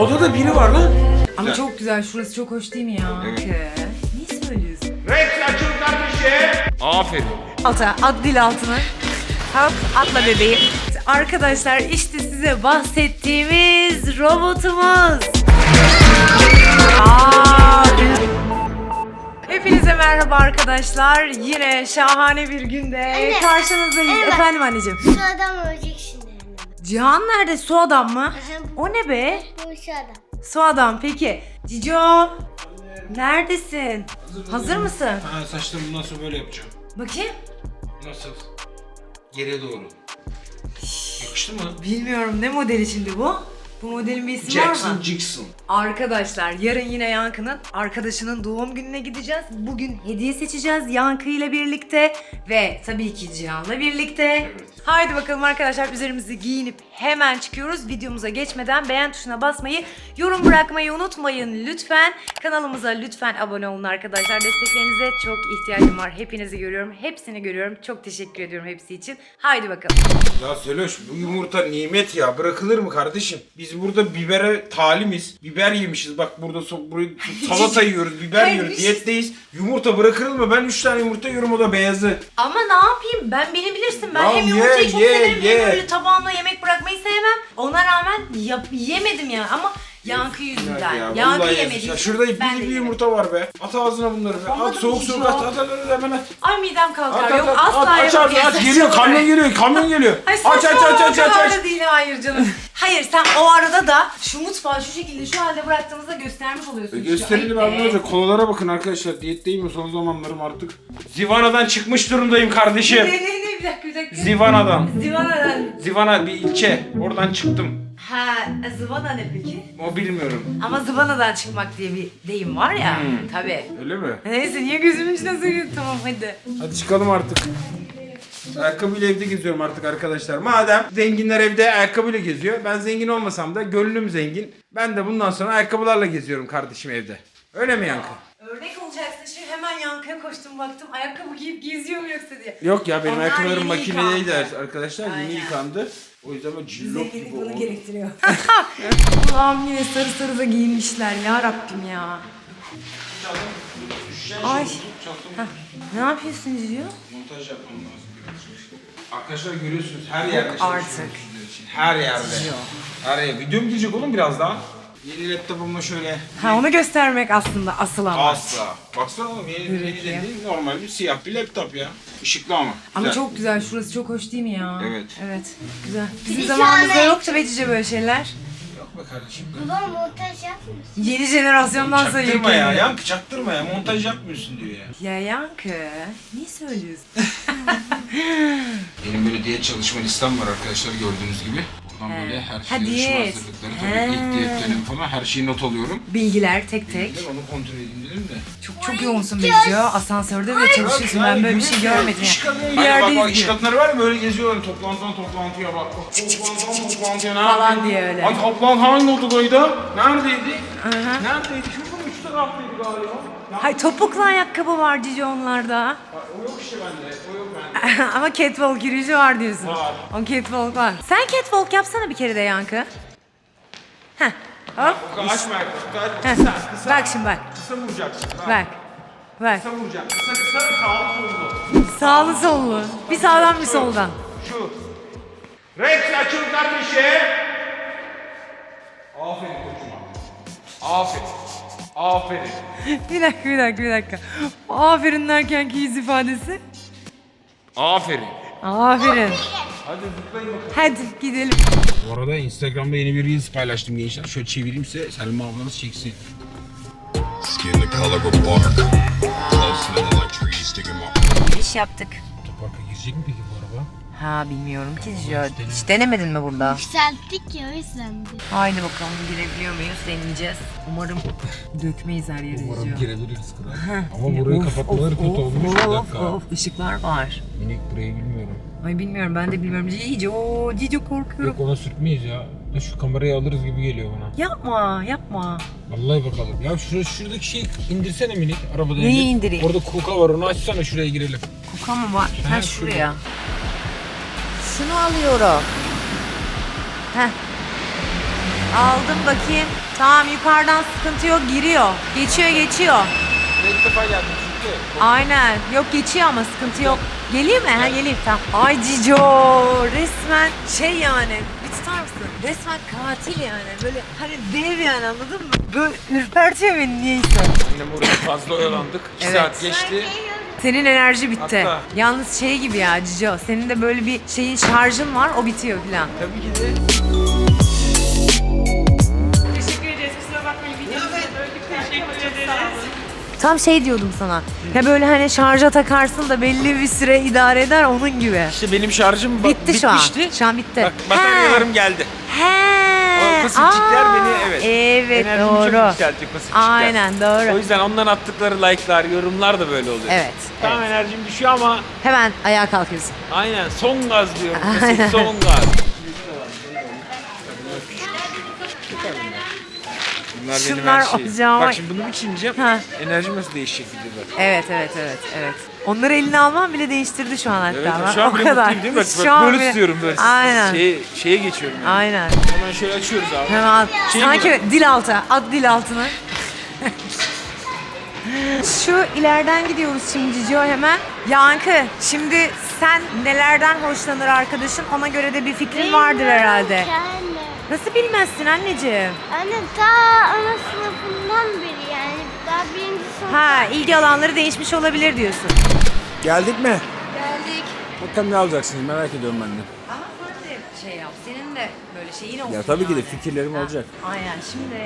Odada biri var lan. Ama Güzel. çok güzel. Şurası çok hoş değil mi ya? Evet. Niye söylüyorsun? Rex açıl kardeşim. Aferin. Ata, at dil altına. Hop, atla bebeğim. Arkadaşlar işte size bahsettiğimiz robotumuz. Aa, Hepinize merhaba arkadaşlar. Yine şahane bir günde Anne. karşınızdayız. Evet. Efendim anneciğim. Şu adam ölecek şimdi. Cihan nerede? Su adam mı? O ne be? Bu şu adam. Su adam peki. Cico. Neredesin? Hazır mısın? Ha saçlarımı bundan sonra böyle yapacağım. Bakayım. Nasıl? Geriye doğru. Yakıştı mı? Bilmiyorum ne modeli şimdi bu? Bu modelin bir ismi var mı? Jackson Jackson. Arkadaşlar yarın yine Yankı'nın arkadaşının doğum gününe gideceğiz. Bugün hediye seçeceğiz Yankı ile birlikte ve tabii ki Cihan'la birlikte. Haydi bakalım arkadaşlar üzerimizi giyinip hemen çıkıyoruz. Videomuza geçmeden beğen tuşuna basmayı, yorum bırakmayı unutmayın lütfen. Kanalımıza lütfen abone olun arkadaşlar. Desteklerinize çok ihtiyacım var. Hepinizi görüyorum. Hepsini görüyorum. Çok teşekkür ediyorum hepsi için. Haydi bakalım. Ya Seloş bu yumurta nimet ya bırakılır mı kardeşim? Biz burada bibere talimiz. Biber yemişiz bak burada so burayı salata yiyoruz, biber Hayır, yiyoruz, bir şey- diyetteyiz. Yumurta bırakılır mı? Ben 3 tane yumurta yiyorum o da beyazı. Ama ne yapayım? Ben beni bilirsin. Ben Ya hem ye, yumurtayı çok ye, severim ye. hem böyle tabağımda yemek bırakmayı sevmem. Ona rağmen yap, yemedim ya ama yankı yüzünden. Ya, yankı vallahi yemedim. Ya şurada bir, ben de bir yemedim. yumurta var be. At ağzına bunları be. Olmadı At mı soğuk hiç soğuk o? at, at, at, at, hemen at. Ay midem kalkar. At, at, Yok at, asla at, aç ağzını aç geliyor kamyon geliyor kamyon geliyor. Ay Aç aç aç aç aç aç. değil hayır canım. Hayır sen o arada da şu mutfağı şu şekilde şu halde bıraktığımızda göstermiş oluyorsun. E, Gösterelim Ay, e, arkadaşlar. Kolalara bakın arkadaşlar. Diyetteyim ya son zamanlarım artık. Zivana'dan çıkmış durumdayım Ne kardeşim. ne ne bir dakika bir dakika. Zivana'dan. Zivana'dan. Zivana bir ilçe. Oradan çıktım. Ha Zivana ne peki? O bilmiyorum. Ama Zivana'dan çıkmak diye bir deyim var ya. Hmm. Tabii. Öyle mi? Neyse niye gözümün içine söylüyorsun tamam hadi. Hadi çıkalım artık. Ayakkabıyla evde geziyorum artık arkadaşlar. Madem zenginler evde ayakkabıyla geziyor. Ben zengin olmasam da gönlüm zengin. Ben de bundan sonra ayakkabılarla geziyorum kardeşim evde. Öyle mi Yankı? Örnek olacaksın şimdi hemen yankıya koştum baktım ayakkabı giyip geziyor mu yoksa diye. Yok ya benim Onlar ayakkabılarım yeni makinedeydi yıkandı. arkadaşlar. Yeni Aynen. yıkandı. O yüzden böyle cillop Zenginlik gibi bunu oldu. gerektiriyor. Allah'ım yine sarı sarı da giyinmişler ya Rabbim ya. Ay. Heh, Ne yapıyorsun diyor? Montaj yapmam lazım. Arkadaşlar görüyorsunuz her yerde Artık. sizler için. Her yerde. Her yerde. Videom gelecek oğlum birazdan. Yeni laptopumla şöyle Ha onu göstermek aslında asıl amaç. asla. Baksana oğlum yeni, yeni dediğin normal bir siyah bir laptop ya. Işıklı ama. Ama Güzel. çok güzel şurası çok hoş değil mi ya? Evet. Evet güzel. Bizim Bir zamanımızda yoktu Betice böyle şeyler. Yok be kardeşim. Montaj yapmıyor. Yeni jenerasyondan sayıyor Çaktırma ya. kendini. Yankı çaktırma ya. Montaj yapmıyorsun diyor ya. Ya Yankı, niye söylüyorsun? Benim böyle diyet çalışma listem var arkadaşlar gördüğünüz gibi. Buradan böyle her Ha, şey yarışma diyet. hazırlıkları He. tabii ilk diyet dönemi falan her şeyi not alıyorum. Bilgiler tek tek. Dedim, Onu kontrol edeyim dedim de. Çok çok yoğunsun Betice. Asansörde bile çalışıyorsun. Ben böyle bir şey görmedim İş ya. kadını Bir bak, bak, iş diyor. kadınları var ya böyle geziyorlar toplantıdan toplantıya bak. bak Toplantıdan toplantıya ne Falan diye öyle. Ay toplantı hangi odadaydı? Neredeydi? Neredeydi? Şurada mı? Şu taraftaydı galiba. Ya, Hay topuklu ayakkabı var Cici onlarda. O yok işte bende. O yok bende. Ama catwalk yürüyüşü var diyorsun. Var. O catwalk var. Sen catwalk yapsana bir kere de Yankı. Heh. Hop. O kadar açma ayakkabı. Heh. Kısa kısa. Bak şimdi bak. Kısa vuracaksın. Bak. Bak. Bak. Kısa vuracaksın. Kısa kısa sağlı sollu. Sağlı sollu. Bir sağdan bir soldan. Şu. Rex açıl kardeşim. Aferin koçuma. Aferin. Aferin. Bir dakika bir dakika bir dakika. Aferin derken ki yüz ifadesi. Aferin. Aferin. Hadi zıplayın bakalım. Hadi gidelim. Bu arada Instagram'da yeni bir Reels paylaştım gençler. Şöyle çevireyim size Selma ablanız çeksin. Skin the color of bark. Close smelling like trees sticking my İş yaptık. Otoparka girecek mi peki bu araba? Ha bilmiyorum ki Hiç denemedin mi burada? Yükselttik ya o yüzden de. Haydi bakalım girebiliyor muyuz deneyeceğiz. Umarım dökmeyiz her yeri Umarım diyor. girebiliriz kral. Ama burayı kapatmaları kötü olmuş. Bir Of dakika. of ışıklar var. Minik burayı bilmiyorum. Ay bilmiyorum ben de bilmiyorum. Cico, Cico korkuyorum. Yok ona sürtmeyiz ya. Ya Şu kamerayı alırız gibi geliyor bana. Yapma yapma. Vallahi bakalım. Ya şurada şuradaki şeyi indirsene minik arabada Neyi indir. indireyim? Orada kuka var onu açsana şuraya girelim. Kuka mı var? Ha, Ha, şuraya. Şunu alıyorum. Heh. Aldım bakayım. Tamam yukarıdan sıkıntı yok giriyor. Geçiyor geçiyor. İlk defa geldim çünkü. Aynen. Yok geçiyor ama sıkıntı yok. Geleyim mi? Ha geleyim tamam. Ay Cico resmen şey yani bir tutar mısın? Resmen katil yani. Böyle hani dev yani anladın mı? Böyle ürpertiyor beni niyeyse. Annem oraya fazla oyalandık. 2 Evet. saat geçti. Senin enerji bitti. Hatta- Yalnız şey gibi ya Cico. Senin de böyle bir şeyin şarjın var o bitiyor falan. Tabii ki de. Teşekkür ederiz. Kusura bakmayın. Videomuzu böldük. Teşekkür ederiz. Tam şey diyordum sana. Ya böyle hani şarja takarsın da belli bir süre idare eder onun gibi. İşte benim şarjım bak, Bitti şu an. bitmişti. Şu an bitti. Bak bataryalarım geldi. He. O pasifçikler Aa, beni evet. Evet enerjimi çok doğru. yükseltiyor pasifçikler. Aynen O doğru. yüzden ondan attıkları like'lar, yorumlar da böyle oluyor. Evet. Tamam enerjim düşüyor ama Hemen ayağa kalkıyorsun. aynen son gaz diyorum. Pasif son gaz. Bunlar benim Şunlar her şeyim. Bak şimdi bunu çiğneyeceğim. Ha. Enerjim nasıl değişecek videoda. Evet evet evet evet. Onları eline alman bile değiştirdi şu an hatta. Evet Ben şu an o bile kadar. mutluyum değil mi? Bak, Şu bak an böyle bile- tutuyorum böyle. Aynen. Şeye, şeye geçiyorum. Yani. Aynen. Hemen şöyle açıyoruz abi. Hemen Şey sanki gibi. dil altı. At dil altına. Şu ileriden gidiyoruz şimdi Cicio hemen. Yankı şimdi sen nelerden hoşlanır arkadaşın ona göre de bir fikrin vardır herhalde. Anne. Nasıl bilmezsin anneciğim? Anne ta ana sınıfından beri birinci sınıf. Ha ilgi alanları değişmiş olabilir diyorsun. Geldik mi? Geldik. Bakalım ne alacaksınız merak ediyorum ben de. Ama sen de şey yap. Senin de böyle şeyin olsun Ya tabii ki de yani. fikirlerim Ha, olacak. Aynen şimdi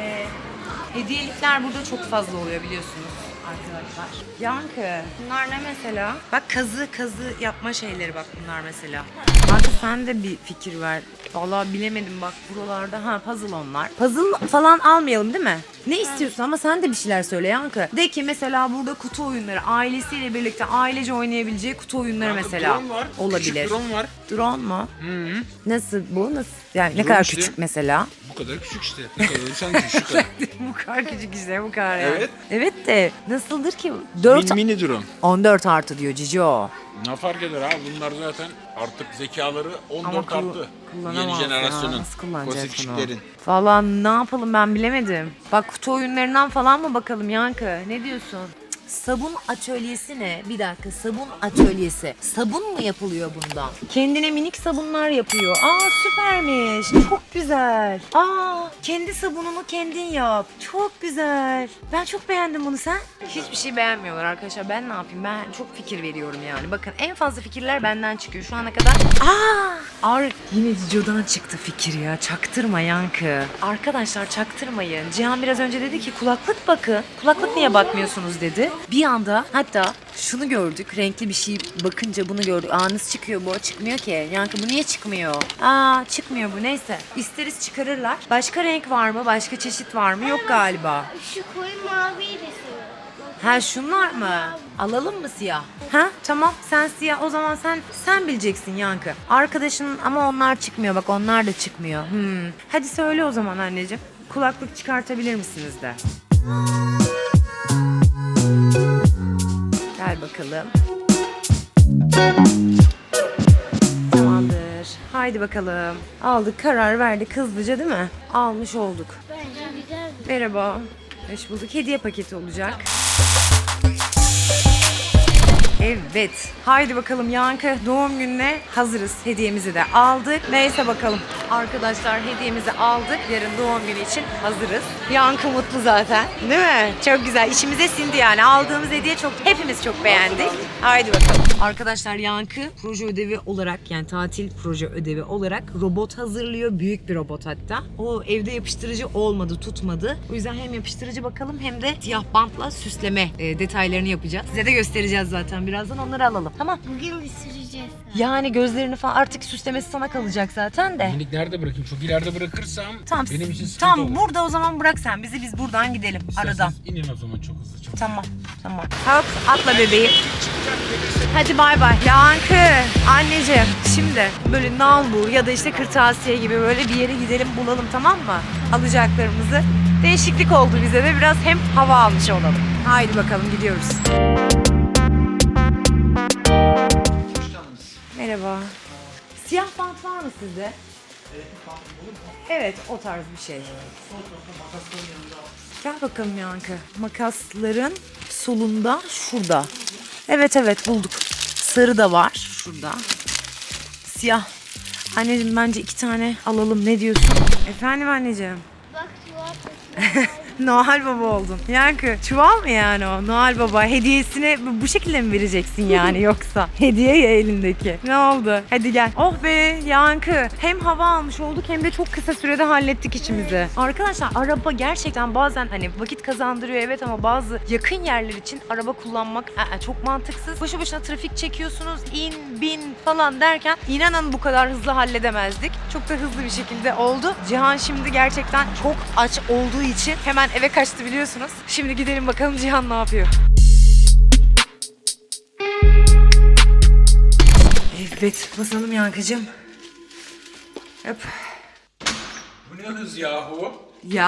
hediyelikler burada çok fazla oluyor biliyorsunuz arkadaşlar. Yankı bunlar ne mesela? Bak kazı kazı yapma şeyleri bak bunlar mesela. Yankı sen de bir fikir ver. Vallahi bilemedim bak buralarda ha puzzle onlar. Puzzle falan almayalım değil mi? Ne istiyorsun ama sen de bir şeyler söyle Yankı. De ki mesela burada kutu oyunları ailesiyle birlikte ailece oynayabileceği kutu oyunları mesela Drone var. olabilir. Küçük drone var. Drone mu? Nasıl bu? Nasıl? Yani ne Drone kadar işte. küçük mesela? Bu kadar küçük işte. Bu kadar sanki şu kadar. bu kadar küçük işte bu kadar yani. Evet. Evet de nasıldır ki? 4 Min, mini drone. 14 artı diyor Cicio. Ne fark eder abi bunlar zaten artık zekaları 14 Ama kul- arttı. kullanamaz Yeni ya. jenerasyonun. Nasıl kullanacak bunu? Valla ne yapalım ben bilemedim. Bak kutu oyunlarından falan mı bakalım Yankı? Ne diyorsun? Sabun atölyesi ne? Bir dakika sabun atölyesi. Sabun mu yapılıyor bundan? Kendine minik sabunlar yapıyor. Aa süpermiş. Çok güzel. Aa kendi sabununu kendin yap. Çok güzel. Ben çok beğendim bunu sen. Hiçbir şey beğenmiyorlar arkadaşlar. Ben ne yapayım? Ben çok fikir veriyorum yani. Bakın en fazla fikirler benden çıkıyor şu ana kadar. Aa! Ar yine Cico'dan çıktı fikir ya. Çaktırma Yankı. Arkadaşlar çaktırmayın. Cihan biraz önce dedi ki kulaklık bakın. Kulaklık niye bakmıyorsunuz dedi. Bir anda hatta şunu gördük. Renkli bir şey bakınca bunu gördük. Aa nasıl çıkıyor bu? Çıkmıyor ki. Yankı bu niye çıkmıyor? Aa çıkmıyor bu neyse. İsteriz çıkarırlar. Başka renk var mı? Başka çeşit var mı? Yok galiba. Şu koyu seviyorum. Ha şunlar mı? Alalım mı siyah? Ha tamam sen siyah o zaman sen sen bileceksin Yankı. Arkadaşın ama onlar çıkmıyor bak onlar da çıkmıyor. Hmm. Hadi söyle o zaman anneciğim. Kulaklık çıkartabilir misiniz de? Gel bakalım. Tamamdır. Haydi bakalım. Aldık karar verdik hızlıca değil mi? Almış olduk. Merhaba. Hoş bulduk. Hediye paketi olacak. Evet. Haydi bakalım Yankı doğum gününe hazırız. Hediyemizi de aldık. Neyse bakalım. Arkadaşlar hediyemizi aldık. Yarın doğum günü için hazırız. Yankı mutlu zaten. Değil mi? Çok güzel. İçimize sindi yani. Aldığımız hediye çok hepimiz çok beğendik. Haydi bakalım. Arkadaşlar Yankı proje ödevi olarak yani tatil proje ödevi olarak robot hazırlıyor. Büyük bir robot hatta. O evde yapıştırıcı olmadı, tutmadı. O yüzden hem yapıştırıcı bakalım hem de siyah bantla süsleme e, detaylarını yapacağız. Size de göstereceğiz zaten birazdan onları alalım. Tamam. Bugün ısıracağız. Yani gözlerini falan artık süslemesi sana kalacak zaten de. Minik nerede bırakayım? Çok ileride bırakırsam Tamam. benim için sıkıntı Tamam olur. burada o zaman bırak sen bizi biz buradan gidelim aradan. İsterseniz inin o zaman çok hızlı. Çok Tamam, tamam. Hop, atla bebeğim. Hadi bay bay. Yankı, anneciğim şimdi böyle nalbur ya da işte kırtasiye gibi böyle bir yere gidelim bulalım tamam mı? Alacaklarımızı. Değişiklik oldu bize de biraz hem hava almış olalım. Haydi bakalım gidiyoruz. Merhaba. Siyah bant var mı sizde? Evet o tarz bir şey. Gel bakalım Yankı. Makasların solunda şurada. Evet evet bulduk. Sarı da var şurada. Siyah. Anneciğim bence iki tane alalım. Ne diyorsun? Efendim anneciğim. Bak çuval taşıyor. Noel Baba oldun. Yankı çuval mı yani o? Noel Baba hediyesini bu- şekilde mi vereceksin yani yoksa? Hediye ya elindeki. Ne oldu? Hadi gel. Oh be Yankı. Hem hava almış olduk hem de çok kısa sürede hallettik işimizi. Arkadaşlar araba gerçekten bazen hani vakit kazandırıyor evet ama bazı yakın yerler için araba kullanmak aa, çok mantıksız. Boşu boşuna trafik çekiyorsunuz in bin falan derken inanın bu kadar hızlı halledemezdik. Çok da hızlı bir şekilde oldu. Cihan şimdi gerçekten çok aç olduğu için hemen eve kaçtı biliyorsunuz. Şimdi gidelim bakalım Cihan ne yapıyor. Evet basalım Yankıcığım. Hop. Bu ne hız yahu? Ya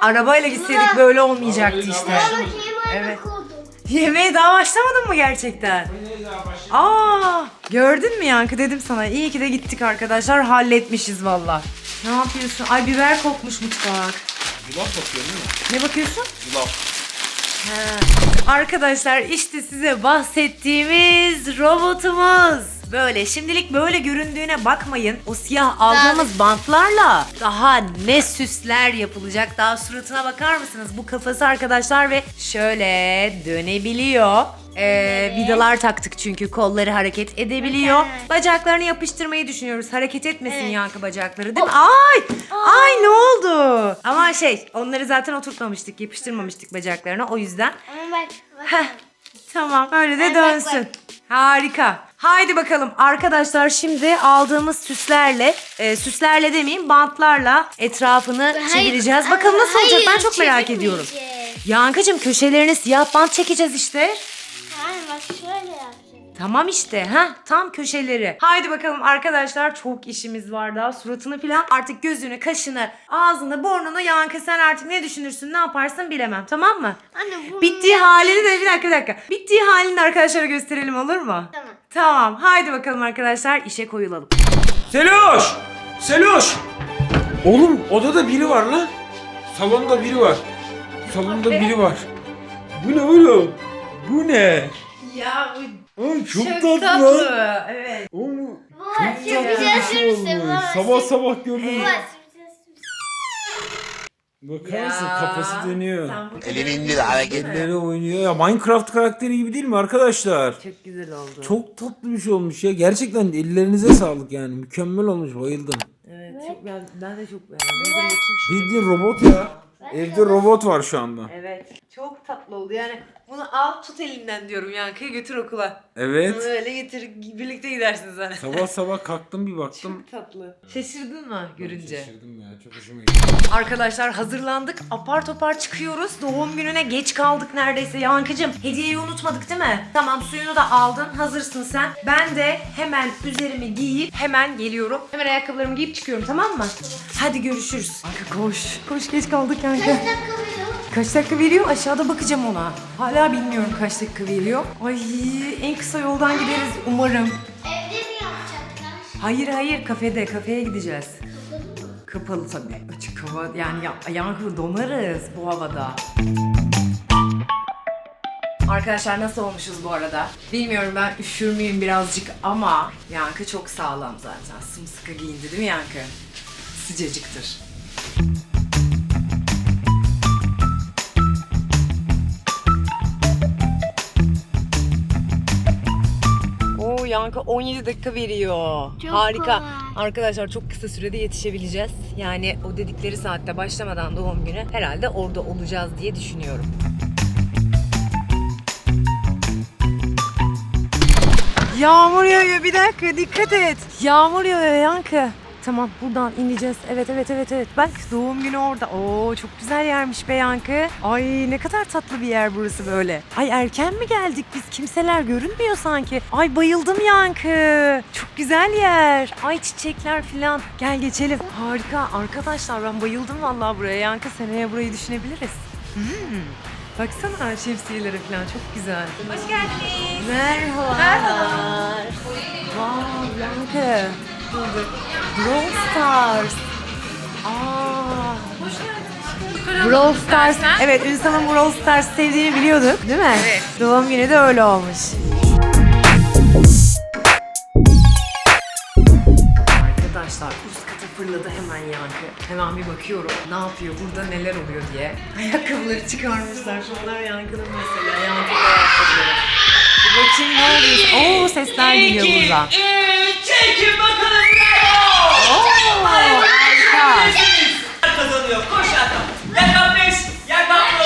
arabayla gitseydik böyle olmayacaktı işte. Bakayım öyle Evet. Yemeğe daha başlamadın mı gerçekten? Aa, gördün mü Yankı dedim sana. İyi ki de gittik arkadaşlar. Halletmişiz valla. Ne yapıyorsun? Ay biber kokmuş mutfak. Yulaf bakıyorum değil mi? Ne bakıyorsun? Yulaf. Ha. Arkadaşlar işte size bahsettiğimiz robotumuz. Böyle şimdilik böyle göründüğüne bakmayın. O siyah aldığımız bantlarla daha ne süsler yapılacak. Daha suratına bakar mısınız? Bu kafası arkadaşlar ve şöyle dönebiliyor. Ee, vidalar taktık çünkü kolları hareket edebiliyor. Bacaklarını yapıştırmayı düşünüyoruz. Hareket etmesin yankı bacakları değil mi? Ay! Ay ne oldu? Ama şey onları zaten oturtmamıştık, yapıştırmamıştık bacaklarına o yüzden. Ama bak. bak. Heh, tamam öyle de Bak, bak, dönsün. bak. Harika. Haydi bakalım arkadaşlar şimdi aldığımız süslerle, e, süslerle demeyeyim bantlarla etrafını Hayır, çevireceğiz. Bakalım nasıl olacak ben hayır, çok merak ediyorum. Yankacığım köşelerine siyah bant çekeceğiz işte. Hayır bak şöyle yapacağım. Tamam işte ha tam köşeleri. Haydi bakalım arkadaşlar çok işimiz var daha suratını falan artık gözünü, kaşını, ağzını, burnunu yankı sen artık ne düşünürsün ne yaparsın bilemem tamam mı? Anne bu Bittiği halini de bir dakika bir dakika. Bittiği halini de arkadaşlara gösterelim olur mu? Tamam. Tamam haydi bakalım arkadaşlar işe koyulalım. Seloş! Seloş! Oğlum odada biri var lan. Salonda biri var. Salonda biri var. Bu ne oğlum? Bu ne? Ya bu Ay çok, çok tatlı. Evet. Oğlum Bu çok tatlı bir şey olmuş. Sabah sabah gördüm. Evet. Bakar mısın kafası dönüyor. Elini indir hareket. Elleri oynuyor. Ya Minecraft karakteri gibi değil mi arkadaşlar? çok güzel oldu. Çok tatlı bir şey olmuş ya. Gerçekten ellerinize sağlık yani. Mükemmel olmuş. Bayıldım. Evet, çok ben, ben de çok beğendim. Bakayım şu- Bildiğin robot ya. Evde robot var şu anda. Evet. Çok tatlı oldu. Yani bunu al tut elinden diyorum Yankı'ya götür okula. Evet. Bunu öyle getir birlikte gidersiniz hani. Sabah sabah kalktım bir baktım. Çok tatlı. Şaşırdın mı görünce? Şaşırdım ya. Çok hoşuma gitti. Arkadaşlar hazırlandık. Apar topar çıkıyoruz. Doğum gününe geç kaldık neredeyse. Yankıcım hediyeyi unutmadık değil mi? Tamam suyunu da aldın. Hazırsın sen. Ben de hemen üzerimi giyip hemen geliyorum. Hemen ayakkabılarımı giyip çıkıyorum tamam mı? Hadi görüşürüz. Kanka koş. Koş geç kaldık kanka. Kaç dakika? Kaç dakika veriyor? Aşağıda bakacağım ona. Hala bilmiyorum kaç dakika veriyor. Ay en kısa yoldan gideriz umarım. Evde mi yapacaklar? Hayır hayır kafede kafeye gideceğiz. Kapalı tabii. Açık hava yani ya, yankı donarız bu havada. Arkadaşlar nasıl olmuşuz bu arada? Bilmiyorum ben üşür müyüm birazcık ama Yankı çok sağlam zaten. Sımsıkı giyindi değil mi Yankı? Sıcacıktır. Yankı 17 dakika veriyor. Çok Harika. kolay. Arkadaşlar çok kısa sürede yetişebileceğiz. Yani o dedikleri saatte başlamadan doğum günü herhalde orada olacağız diye düşünüyorum. Yağmur yağıyor bir dakika dikkat et. Yağmur yağıyor Yankı. Tamam buradan ineceğiz. Evet evet evet evet. Bak doğum günü orada. Oo çok güzel yermiş be Yankı. Ay ne kadar tatlı bir yer burası böyle. Ay erken mi geldik biz? Kimseler görünmüyor sanki. Ay bayıldım Yankı. Çok güzel yer. Ay çiçekler falan. Gel geçelim. Harika. Arkadaşlar ben bayıldım vallahi buraya. Yankı seneye burayı düşünebiliriz. Hmm. Baksana şemsiyelere falan çok güzel. Hoş geldiniz. Merhaba. Merhaba. Wow, Yankı. Bulduk. Brawl Stars. Aa. Brawl Stars. Evet, Ünsal'ın Brawl Stars sevdiğini biliyorduk, değil mi? Evet. Doğum günü de öyle olmuş. Arkadaşlar üst kata fırladı hemen yankı. Hemen bir bakıyorum ne yapıyor burada neler oluyor diye. Ayakkabıları çıkarmışlar. Şunlar yankının mesela. Bir bakayım ne oluyor. Oo sesler geliyor buradan. Çekin bakalım! Oo harika. Kazanıyor koş Hakan. Yakan 5, yakan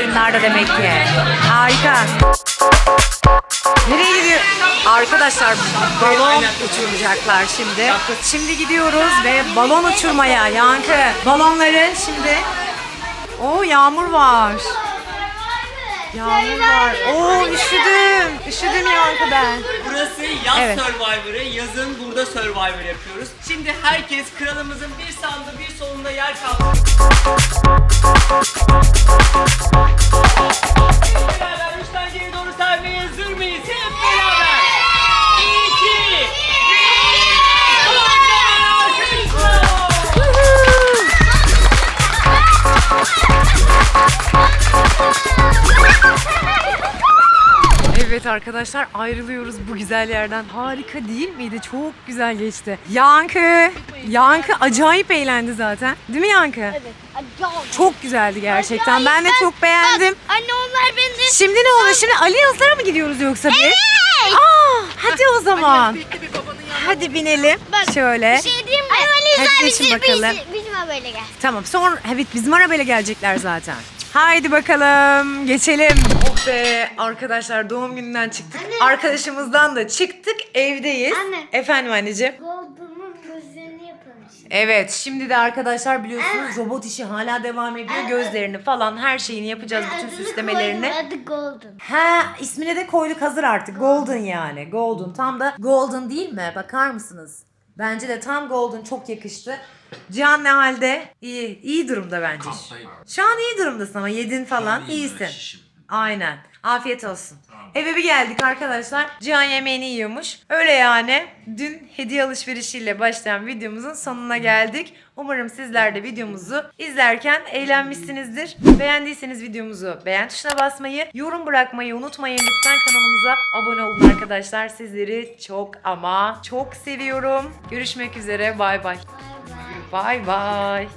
oyunlarda demek ki. Harika. Nereye gidiyor? Arkadaşlar balon uçuracaklar şimdi. Şimdi gidiyoruz ve balon uçurmaya. Yankı balonları şimdi. Oo yağmur var. Yağmur var. Oo üşüdüm. Üşüdüm Yankı ben. Burası yaz Evet. Survivor'ı. Yazın burada Survivor yapıyoruz. Şimdi herkes kralımızın bir sağında bir solunda yer kaptı. Hep beraber üçten geri doğru saymaya hazır mıyız? Hep beraber. Arkadaşlar ayrılıyoruz bu güzel yerden. Harika değil miydi? Çok güzel geçti. Yankı, Yankı acayip eğlendi zaten. Değil mi Yankı? Evet. Acayip. Çok güzeldi gerçekten. Ben de çok beğendim. Bak, anne onlar beni... Şimdi ne oluyor? Şimdi Ali Yazlar'a mı gidiyoruz yoksa biz? Aa, hadi o zaman. Hadi binelim. Bak, Şöyle. Bir şey diyeyim mi? Hadi geçin bakalım. Bizim böyle gel. Tamam sonra evet bizim arabayla gelecekler zaten. Haydi bakalım geçelim. Oh be arkadaşlar doğum gününden çıktık. Arkadaşımızdan da çıktık evdeyiz. Anne. Efendim anneciğim. Golden'ın gözlerini yapalım şimdi. Evet şimdi de arkadaşlar biliyorsunuz robot işi hala devam ediyor. Gözlerini falan her şeyini yapacağız bütün süslemelerini. Adı Golden. Ha ismine de koyduk hazır artık. Golden yani. Golden. Tam da golden değil mi? Bakar mısınız? Bence de tam golden çok yakıştı. Cihan ne halde? İyi. iyi durumda bence. Şu an iyi durumdasın ama yedin falan. iyisin. Aynen. Afiyet olsun. Eve bir geldik arkadaşlar. Cihan yemeğini yiyormuş. Öyle yani. Dün hediye alışverişiyle başlayan videomuzun sonuna geldik. Umarım sizler de videomuzu izlerken eğlenmişsinizdir. Beğendiyseniz videomuzu beğen tuşuna basmayı, yorum bırakmayı unutmayın. Lütfen kanalımıza abone olun arkadaşlar. Sizleri çok ama çok seviyorum. Görüşmek üzere. Bay bay. Bay bay.